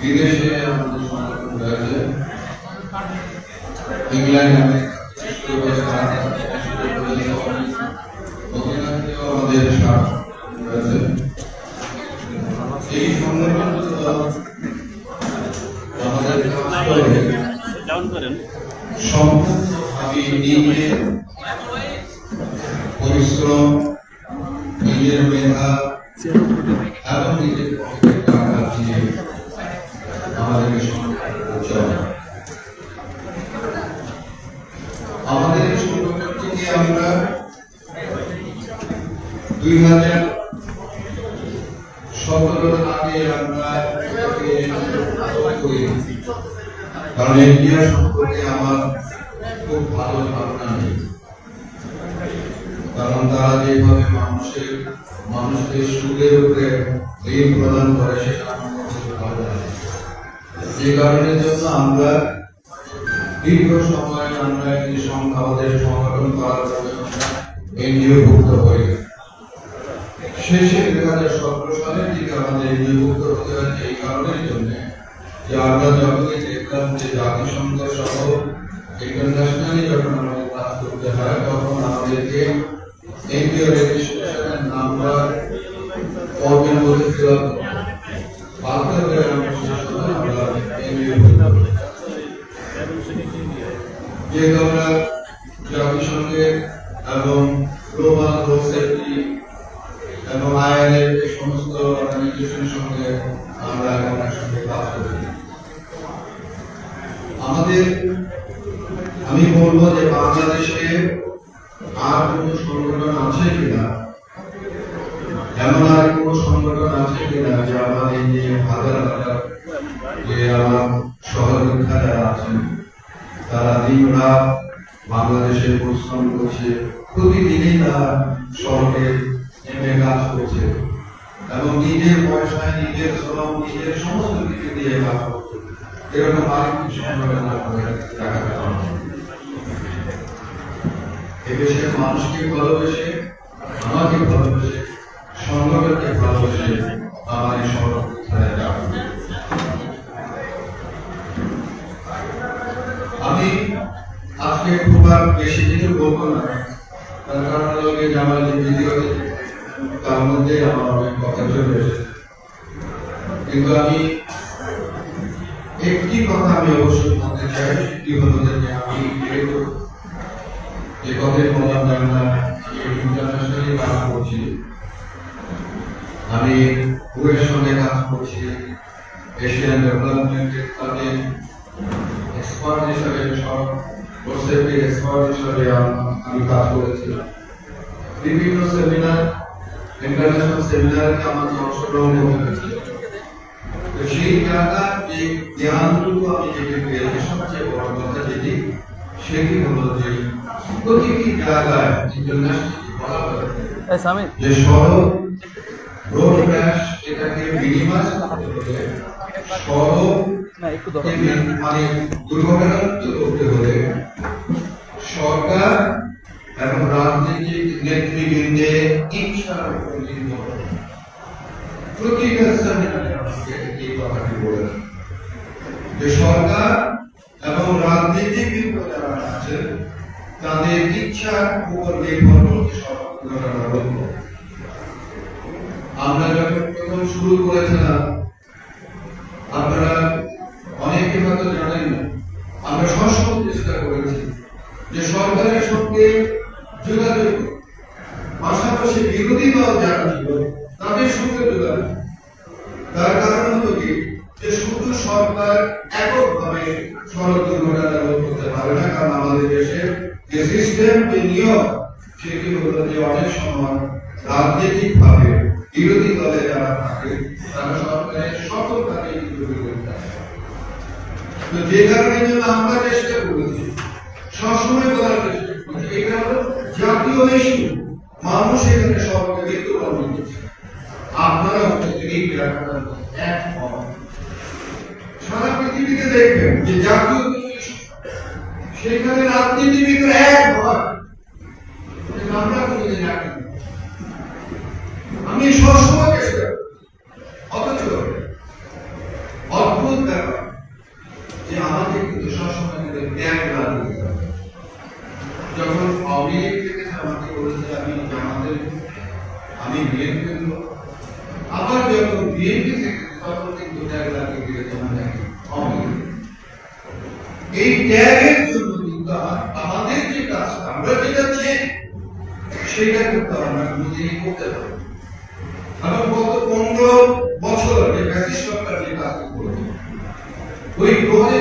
বিদেশে আমাদের সংগঠন রয়েছে। ইংল্যান্ড আমাদের রয়েছে। এই করেন সম্পূর্ণভাবে নিজের পরিশ্রম, নিজের মেধা, এবং নিজের টাকা দিয়ে আমাদের আমরা দুই হাজার সতেরোর আগে আমরা কারণ ইন্ডিয়া সম্পর্কে আমার খুব ভালো ধারণা নেই। কারণ তারা যেভাবে মানুষের মানুষকে সুদের উপরে ঋণ প্রদান করে, সেটা আমার ভালো লাগে। যে কারণের জন্য আমরা দীর্ঘ সময় আমরা একটি সংখ্যা সংগঠন করার জন্য এনজিও ভুক্ত হই। শেষে দুই হাজার সতেরো সালের দিকে আমাদের এনজিও ভুক্ত হতে হয়েছে এই কারণের জন্য যে আমরা যখনই দেখলাম যে জাতিসংঘ সহ ইন্টারন্যাশনালি যখন আমাদের কাজ করতে হয়, তখন আমাদেরকে এনজিও রেজিস্ট্রেশনের নাম্বার ফর্মের যেহেতু আমরা জাতিসংঘের এবং গ্লোবাল রোড সেফটি এবং আইএলএর সমস্ত অর্গানাইজেশনের সঙ্গে আমরা এখন একসঙ্গে কাজ করি আমাদের, আমি বলব যে বাংলাদেশে আর কোন সংগঠন আছে কিনা, এমন আর কোন সংগঠন আছে কিনা যে আমার যে হাজার হাজার যে আমার সহযোদ্ধা যারা আছেন? তারা দিন রাত বাংলাদেশে পরিশ্রম করছে, প্রতিদিনই তারা শহরে নেমে কাজ করছে এবং নিজের পয়সায় নিজের শ্রম, নিজের সমস্ত কিছু দিয়ে কাজ করছে। এরকম দেখা যাওয়া এদেশের মানুষকে ভালোবেসে, আমাকে ভালোবেসে, সংগঠনকে ভালোবেসে আমার এই সংগঠনে আজকে খুব বেশি কিছু বলব না। তার কারণ হলো যে আমার যে ভিডিও তার মধ্যে আমার অনেক কথা চলে এসেছে। কিন্তু আমি একটি কথা আমি অবশ্যই বলতে চাই, সেটি হলো যে আমি যেহেতু যে কথাই বললাম আমরা ইন্টারন্যাশনালি কাজ করছি, আমি কুয়ের সঙ্গে কাজ করছি এশিয়ান ডেভেলপমেন্টের তাদের এক্সপার্ট হিসাবে সব প্রসেপের এক্সপার্ট হিসাবে আমি কাজ করেছিলাম। বিভিন্ন সেমিনার ইন্টারন্যাশনাল সেমিনারে অংশগ্রহণ করতে তো সেই জায়গার যে জ্ঞানটুকু আমি যেটি পেয়েছি সবচেয়ে বড় কথা যেটি সেটি হলো যে প্রতিটি জায়গায় ইন্টারন্যাশনাল যে রোড এটাকে মিনিমাইজ করতে হলে মানে দুর্ঘটনামুক্ত করতে হলে সরকার এবং রাজনৈতিক কথাটি বলেছেন যে সরকার এবং যারা আছেন, তাদের ইচ্ছার উপর নির্ভর করতে আমরা যখন প্রথম শুরু করেছিলাম, আপনারা অনেকে হয়তো জানেন আমরা সবসময় চেষ্টা করেছি। যে সরকারের সঙ্গে যোগাযোগ পাশাপাশি বিরোধী দল যারা ছিল, তাদের সঙ্গে যোগাযোগ। তার কারণ হলো কি? যে শুধু সরকার এককভাবে সড়ক দুর্ঘটনা রোধ করতে পারে না, কারণ আমাদের দেশের যে সিস্টেম যে নিয়ম, সেটি হলো যে অনেক সময় রাজনৈতিক ভাবে বিরোধী দলে যারা থাকে, তারা সরকারের সকল কাজে বিরোধী করতে যে কারণে জন্য আমরা চেষ্টা করেছি সবসময় চেষ্টা এটা জাতীয় ইস্যু মানুষ এখানে সবাইকে মৃত্যুবরণ করছে আপনারা ব্যাপারটা এক। সারা পৃথিবীতে দেখবেন যে জাতীয় সেখানে রাজনীতিবিদরা এক হয় আমরা কোনোদিন এক আমি সবসময় চেষ্টা অথচ অদ্ভুত ব্যাপার যে আমাকে কিন্তু সবসময় ত্যাগ হবে। যখন আমাকে বলেছে আমি আমাদের, আমি বিএনপি আবার যখন বিএনপি থেকে তখন কিন্তু ত্যাগ লাগিয়ে দিয়েছে আমাদের আওয়ামী এই ত্যাগের জন্য কিন্তু আমাদের যে কাজটা আমরা যেটা চেয়ে সেটা কিন্তু আমরা নিজেই করতে পারি। এবং গত পনেরো বছর যে ব্যাটিস সরকার যে কাজটি করেছে, ওই গ্রহে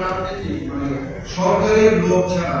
রাজনীতি মানে সরকারের লোক ছাড়া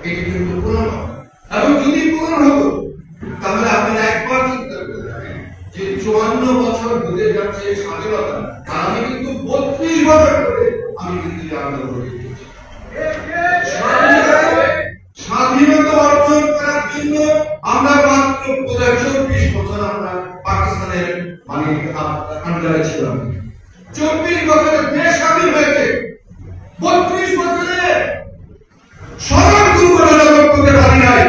এটি কিন্তু পূরণ এবং যদি পূরণ হতো, তাহলে আপনারা একবার চিন্তা করে দেখেন যে চুয়ান্ন বছর হতে যাচ্ছে স্বাধীনতা আর আমি কিন্তু বত্রিশ বছর ধরে আমি কিন্তু আন্দোলন করে স্বাধীনতা অর্জন করার জন্য আমরা মাত্র চব্বিশ বছর আমরা পাকিস্তানের মানে আন্ডারে ছিলাম। চব্বিশ বছরে দেশ স্বাধীন হয়েছে। বত্রিশ বছরে সড়ক দুর্ঘটনা করতে পারি নাই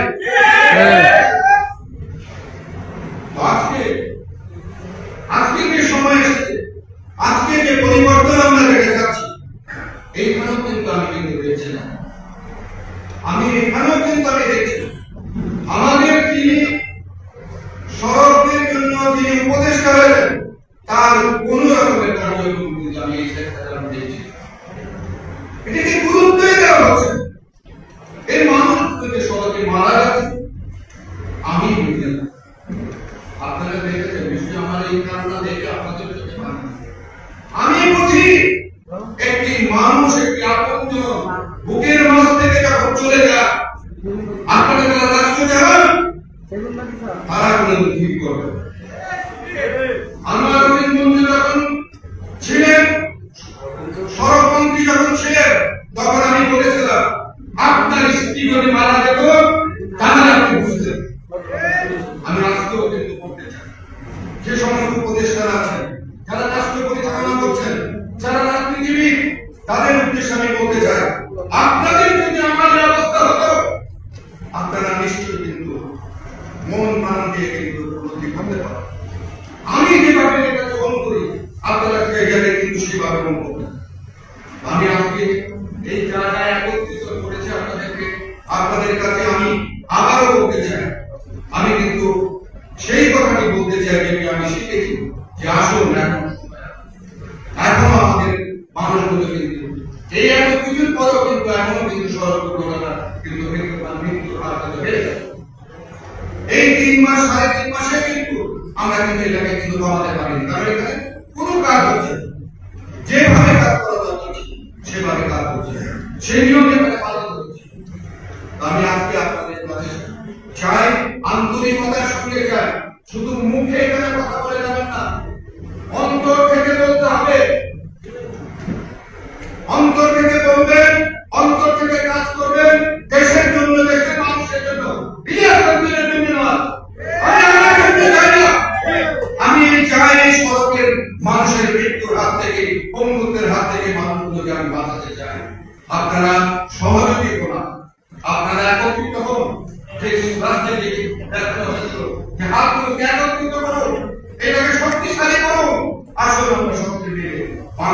আজকে আজকে যে সময় এসেছে, আজকে যে পরিবর্তন আমরা দেখে যাচ্ছি, এইখানেও কিন্তু আমি কিন্তু দেখছি না। আমি এখানেও কিন্তু আমি দেখছি আমাদের যিনি সড়কের জন্য, যিনি উপদেষ্টা হয়েছেন তার কোন রকমের কার্যক্রম কিন্তু আমি এই দেখছি না। এটাকে গুরুত্বই আমি আজকেও কিন্তু বলতে চাই। যে সমস্ত প্রতিষ্ঠান আছেন, যারা রাষ্ট্র পরিচালনা করছেন, যারা রাজনীতিবিদ, তাদের উদ্দেশ্যে আমি বলতে চাই, আপনাদের যদি আমার এই হতো, আপনারা নিশ্চয়ই কিন্তু মন প্রাণ দিয়ে কিন্তু উন্নতি করতে পারেন আমি যেভাবে এটা গ্রহণ করি, আপনারা জায়গায় কিন্তু সেভাবে গ্রহণ করবেন আমি আজকে এই জায়গায় একত্রিত করেছি আপনাদেরকে, আপনাদের কাছে আমি আবারও বলতে চাই আমি কিন্তু সেই কথাটি বলতে চাই যেটি আমি শিখেছি যে আসুন এখন এখনও আমাদের মানুষগুলো কিন্তু এই এত কিছুর পরেও কিন্তু এখনও কিন্তু সড়ক দুর্ঘটনা কিন্তু মৃত্যু মৃত্যুর হার কিন্তু বেড়ে যাচ্ছে। এই তিন মাস সাড়ে তিন মাসে কিন্তু আমরা কিন্তু এটাকে কিন্তু কমাতে পারিনি কারণ এখানে কোনো কাজ হচ্ছে না। যেভাবে কাজ করা দরকার ছিল, সেভাবে কাজ হচ্ছে না। সেই নিয়ম এখানে পালন হচ্ছে আমি আজকে আপনাদের কাছে চাই আন্তরিকতার সঙ্গে চাই। শুধু মুখে এখানে কথা বলে যাবেন না, অন্তর থেকে বলতে হবে। অন্তর থেকে বলবেন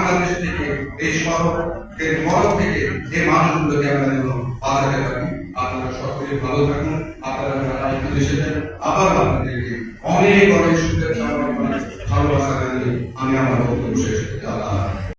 বাংলাদেশ থেকে এই শহরের মরণ থেকে এই মানুষগুলোকে আমরা যেন বাঁচাতে পারি, আপনারা সকলে ভালো থাকুন, আপনারা যারা এসেছেন, আবার আপনাদেরকে অনেক অনেক শুভেচ্ছা ভালোবাসা জানিয়ে আমি আমার বক্তব্য শেষ।